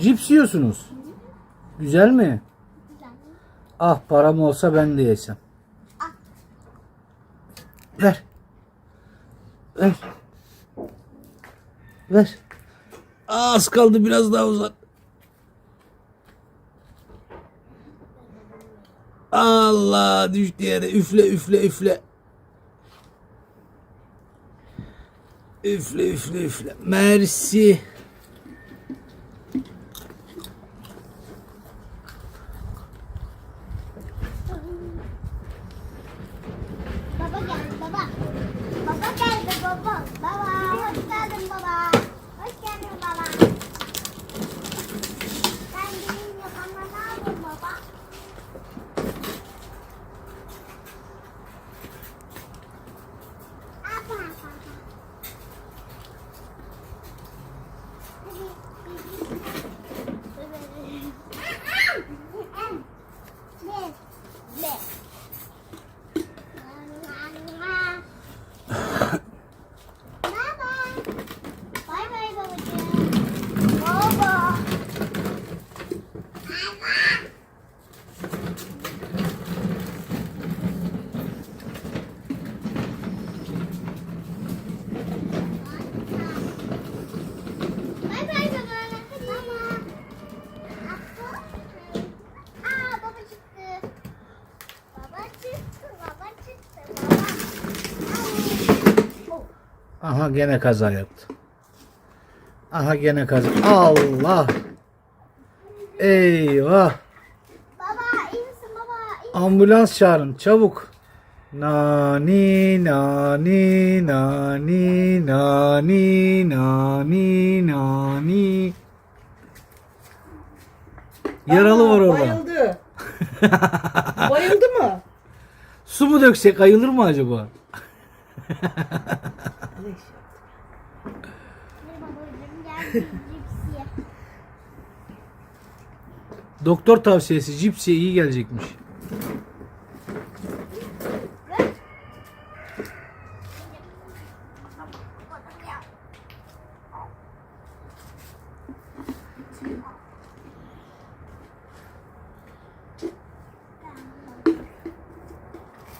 Cips yiyorsunuz. Güzel mi? Güzel. Ah param olsa ben de yesem. Ver. Ver. Ver. Aa, az kaldı biraz daha uzat. Allah düştü yere. Üfle üfle üfle. Üfle üfle üfle. Mersi. Baba geldi baba. Baba geldi baba. Hoş geldin baba. Hoş geldin baba. Sen benim yapama ne yapıyorsun baba? Apa apa. Ne? Ne? Baba. Bay bay babacığım. Baba. Bay bay baba. Baba. Aa baba çıktı. Baba çıktı. Baba çıktı. Baba. Oh. Aha gene kaza yaptı. Aha gene kaza. Allah. Eyvah. Baba iyi misin baba? Ambulans çağırın çabuk. Nani nani nani nani nani nani. Yaralı var orada. Bayıldı. Bayıldı mı? Su mu döksek ayılır mı acaba? Gel cipsi ye. Doktor tavsiyesi cipsiye iyi gelecekmiş.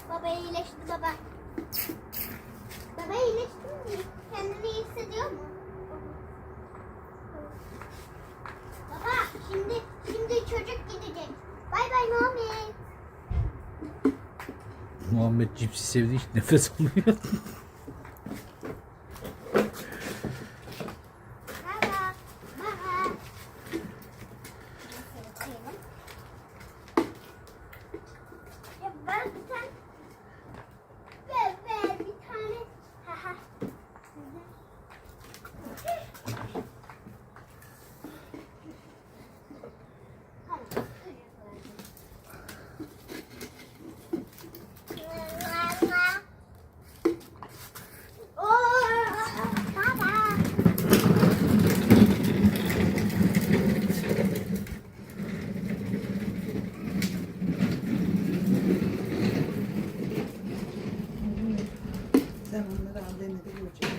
Baba iyileşti baba. Baba iyileşti mi? Kendini iyi hissediyor mu? Baba şimdi şimdi çocuk gidecek. Bay bay Muhammed. Muhammed cipsi sevdiği için nefes alıyor. Baba. Baba. Ya ben bir tane ver ver bir tane. Ha ha. Baba. Sen onları al denede göreceğim.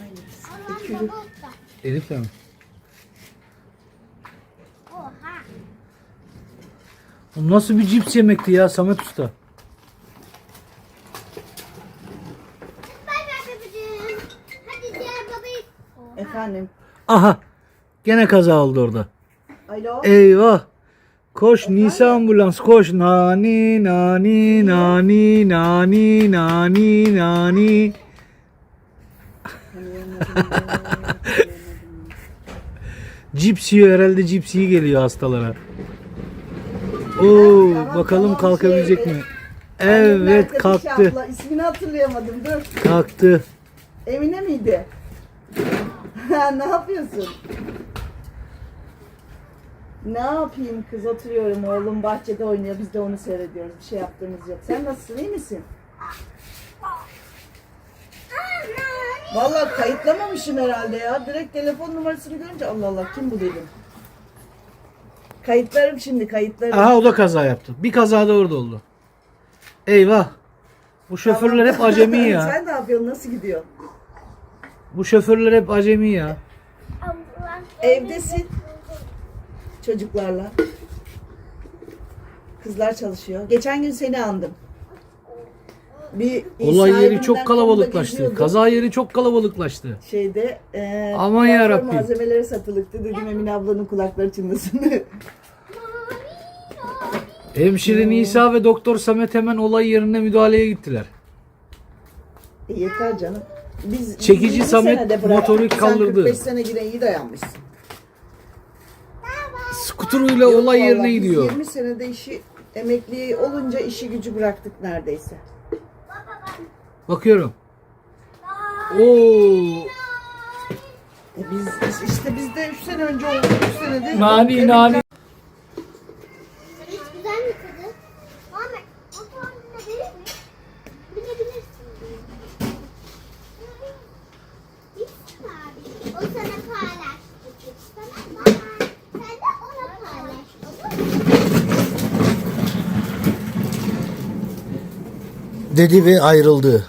Aynısı. Usta. Elif mi? Oha. Bu nasıl bir cips yemekti ya Samet Usta? Bay bay babacığım. Hadi diğer babayı. Efendim. Aha. Gene kaza oldu orada. Alo. Eyvah. Koş Nisa ambulans koş. Nani nani nani nani nani nani. Cips yiyor herhalde cips iyi geliyor hastalara. Oo, bakalım tamam, kalkabilecek şey, mi? Annemin Evet kalktı. abla, İsmini hatırlayamadım. Dur. Kalktı. Emine miydi? Ne yapıyorsun? Ne yapayım kız oturuyorum oğlum bahçede oynuyor biz de onu seyrediyoruz bir şey yaptığımız yok. Sen nasılsın iyi misin? Vallahi kayıtlamamışım herhalde ya. Direkt telefon numarasını görünce Allah Allah kim bu dedim. Kayıtlarım şimdi kayıtlarım. Aha o da kaza yaptı. Bir kaza da orada oldu. Eyvah. Bu şoförler hep acemi ya. Sen ne yapıyorsun nasıl gidiyor? Bu şoförler hep acemi ya. Evdesin. Çocuklarla. Kızlar çalışıyor. Geçen gün seni andım. Bir Olay yeri çok kalabalıklaştı. Kaza yeri çok kalabalıklaştı. Şeyde e, Aman kuaför yarabbim. malzemeleri satılıktı. Dedim Emine ablanın kulakları çınlasın. Hemşire Nisa ve Doktor Samet hemen olay yerine müdahaleye gittiler. E, Yeter canım. Biz Çekici biz 20 Samet senede bıraktık. motoru Sen kaldırdı. 45 sene yine iyi dayanmışsın. Skuturuyla Yok olay vallahi yerine biz gidiyor. 20 senede işi emekli olunca işi gücü bıraktık neredeyse. Bakıyorum. Oo. Biz, biz- işte biz de 3 sene önce oldu. 3 senedir. Nani nani. Güzel mi tadı? Muhammed, o tarzına verir mi? Bilebilirsin. Abi. O sana bana. Sen de ona paylaş. Olur mu? Dedi ve ayrıldı.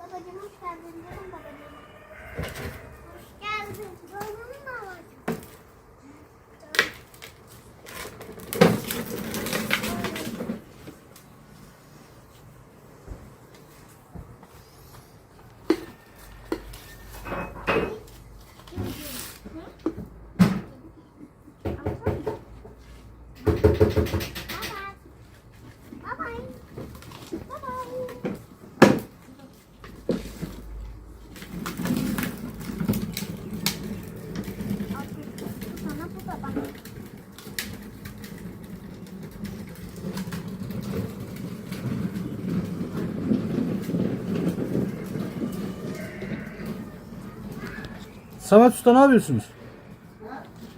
Babacığım hoş geldin canım babacığım. Hoş geldin. Canım babacığım. Bye bye. Bye bye. Sana bu da bak. Samet Usta ne yapıyorsunuz?